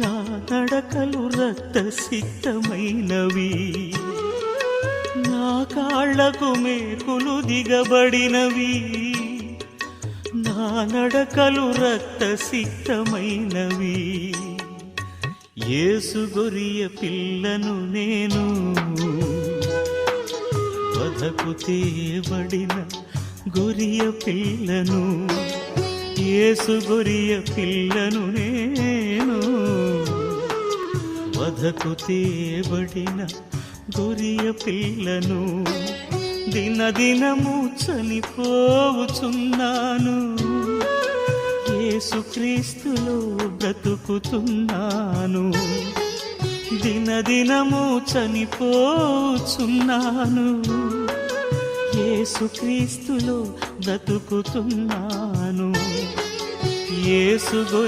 నా నడకలు రక్త సిద్ధమైనవి నా కాళ్ళకు మేకులు దిగబడినవి. నా నడకలు రక్త సిద్ధమైనవి ఏసుగొరియ పిల్లను నేను వధకు తేబడిన గొరియ పిల్లను యేసు గొరియ పిల్లను నేను వధకు తేబడిన గొరియ పిల్లను దినదినము చనిపోవుచున్నాను. ఏసుక్రీస్తులో బ్రతుకుతున్నాను. దినదినము చనిపోచున్నాను యేసుక్రీస్తులో బ్రతుకుతున్నాను యేసు గొరి